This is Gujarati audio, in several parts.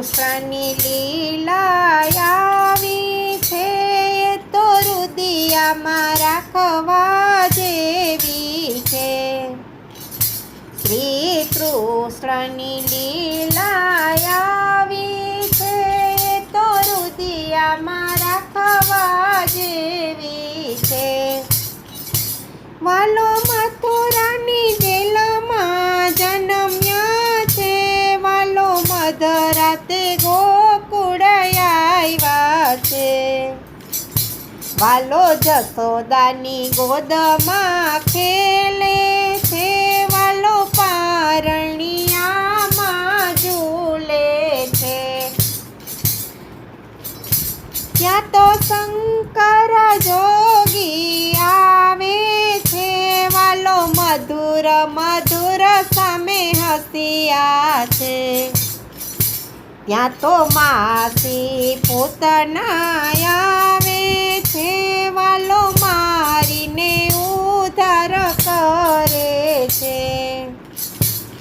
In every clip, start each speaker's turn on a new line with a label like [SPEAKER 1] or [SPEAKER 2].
[SPEAKER 1] કૃષ્ણની લીલા છે તો રુદિયામાં રાખવા જેવી છે. શ્રી કૃષ્ણની લીલા છે તો રુદિયામાં રાખવા જેવી છે. વાલો મધરાતે ગોકુળ આવ્યા છે વાલો જસોદાની ગોદમાં ખેલે છે, વાલો પારણિયામાં ઝૂલે છે. ત્યાં તો શંકર જોગી આવે છે, વાલો મધુર મધુર સામે હસિયા છે. ત્યાં તો માસી પોતાના આવે છે, વાલો મારીને ઉધાર કરે છે.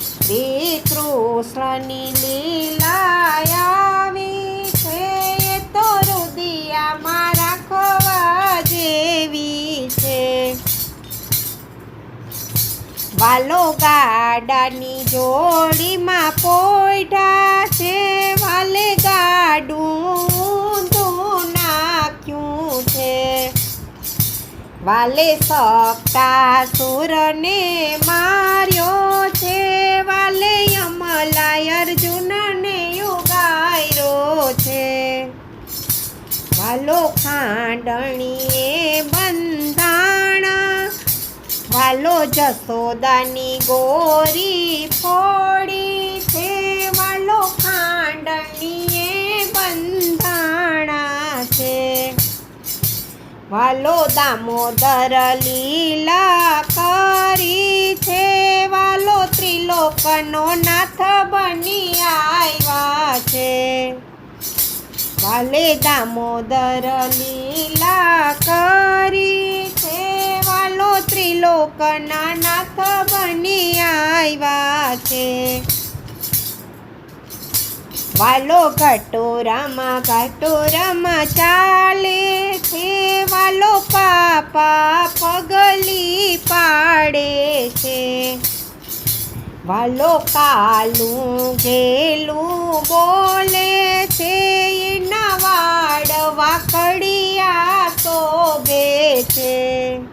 [SPEAKER 1] શ્રી કૃષ્ણની લીલા આવી છે, એ તો રુદિયામાં રાખવા જેવી છે. વાલો ગાડાની જોડીમાં પોઈઢા વાલે સક્કા સુરને માર્યો છે, વાલે યમલાય અર્જુનને યોગાયરો છે. વાલો ખાંડણીએ બંધાણા, વાલો જસોદાની ગોરી વાલો દામોદર લીલા કરી છે. વાલો ત્રિલોકનો નાથ બની આવ્યા છે. વાલે દામોદર લીલા કરી છે. વાલો ત્રિલોકના નાથ બની આવ્યા વાલો કટોરામાં કટોરામાં ચાલે છે, વાલો પાપા પગલી પાડે છે. વાલો કાલું ઘેલું બોલે છે, એના વાડવા કડિયા તો શોભે છે.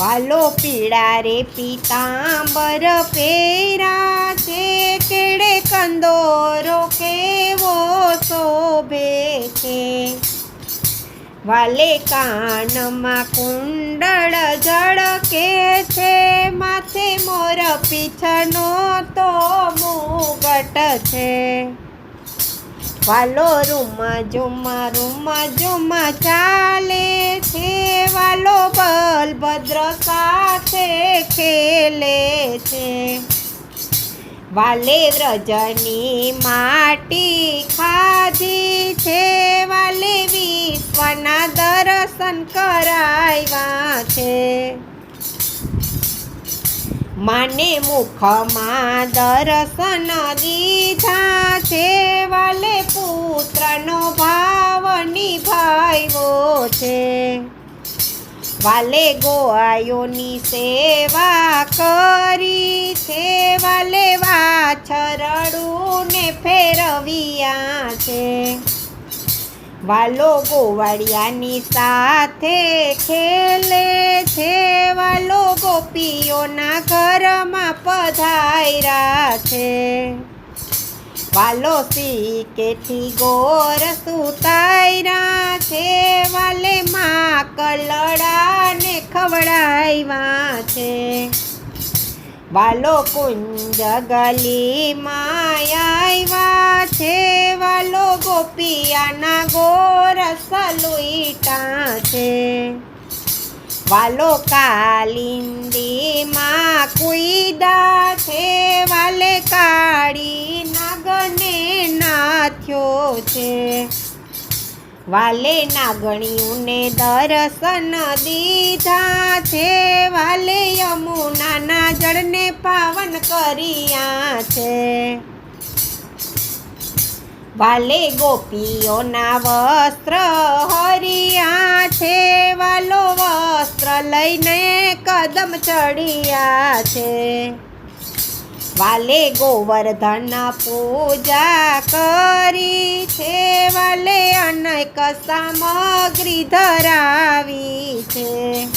[SPEAKER 1] વાલો પીળા રે પીતાંબર પેરા છે. કેડે કંદોરો કેવો શોભે છે. વાલે કાનમાં કુંડળ ઝળકે છે. માથે મોર પીછનો તો મુગટ છે. વાલો રૂમા જોમા રૂમા જોમા ચાલે છે. વાલો બલભદ્ર સાથે ખેલે છે. વાલે વ્રજની માટી ખાધી છે. વાલે વિશ્વના દર્શન કરાવ્યા છે. માને મુખમાં દર્શન દીધા છે. વાલે પુત્રનો ભાવ નિભાવ્યો છે. વાલે ગોઆયોની સેવા કરી છે. વાલે વાછરડું ને ફેરવ્યા છે. વાલો ગોવાળિયાની સાથે ખેલે છે, વાલો ગોપીઓના ઘરમાં પધાર્યા છે. વાલો કેથી ગોર સુતાયરા છે, વાલે માં કલડાને ખવડાવ્યા છે. વાલો કુંજ ગલી આવ્યા છે વાલો ગોપિયાના ગોરસ લુઈટા છે. વાલો કાલિંદીમાં કુઈદા છે, વાલે કાળી નાગને નાથ્યો છે. વાલે નાગણીઓને દર્શન દીધા છે, વાલે યમુનાના જળને પાવન કર્યા છે. વાલે ગોપીઓના વસ્ત્ર હરિયા છે, વાલો વસ્ત્ર લઈને કદમ ચડિયા છે. વાલે ગોવર્ધન પૂજા કરી છે, વાલે અનેક સામગ્રી ધરાવી છે.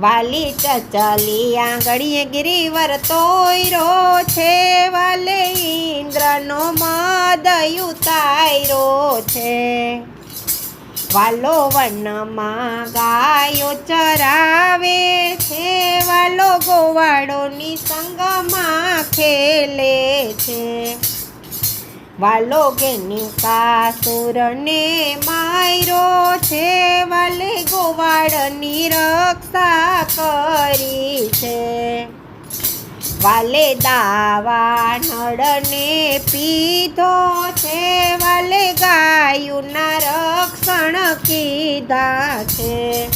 [SPEAKER 1] વાલી ચચલી આંગળીએ ગિરિવર તોયરો છે, વાલે ઇન્દ્રનો મદયુ તાયરો છે. વાલો વનમાં ગાયો ચરાવે છે, વાલો ગોવાળોની સંગમાં ખેલે છે. વાલો ગેનિકાસુરને માયરો છે, વાલે ગોવાળની રક્ષા કરી છે. વાલે દાવા નળને પીધો છે. વાલે ગાયુના રક્ષણ કીધા છે.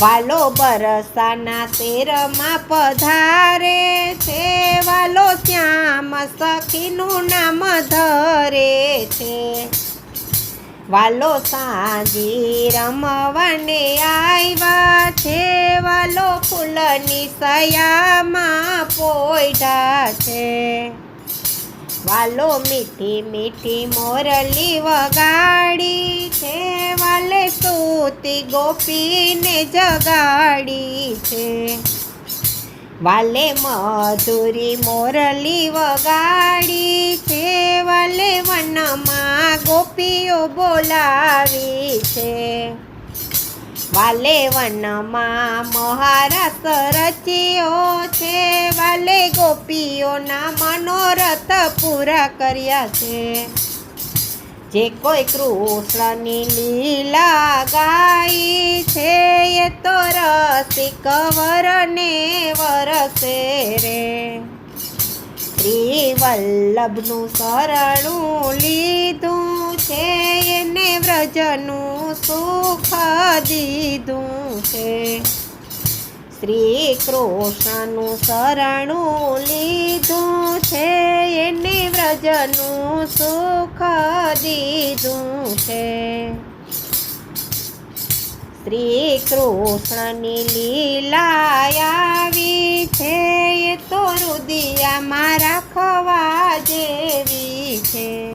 [SPEAKER 1] વાલો બરસાના શેરમાં પધારે છે. વાલો શ્યામ સખીનું નામ ધરે છે. વાલો સાંજી રમવાને આવ્યા છે, વાલો ફૂલની સયામાં પોઈડા છે. વાલો મીઠી મીઠી મોરલી વગાડી છે, વાલે સૂતી ગોપીને જગાડી છે. વાલે મધુરી મોરલી વગાડી છે, વાલે વનમાં ગોપીઓ બોલાવી છે. વાલે વનમાં મહારસ રચ્યો છે, વાલે ગોપીઓના મનોરથ પૂરા કર્યા છે. જે કોઈ કૃષ્ણની લીલા ગાઈ છે, એ તો રસિક વરને વરસે રે. શ્રી વલ્લભનું શરણું લીધું છે, એને વ્રજનું સુખ દીધું છે. શ્રી કૃષ્ણનું શરણું લીધું છે, એને વ્રજનું સુખ દીધું છે. શ્રી કૃષ્ણની લીલા આવી છે, એ તો રુદિયામાં રાખવા જેવી છે.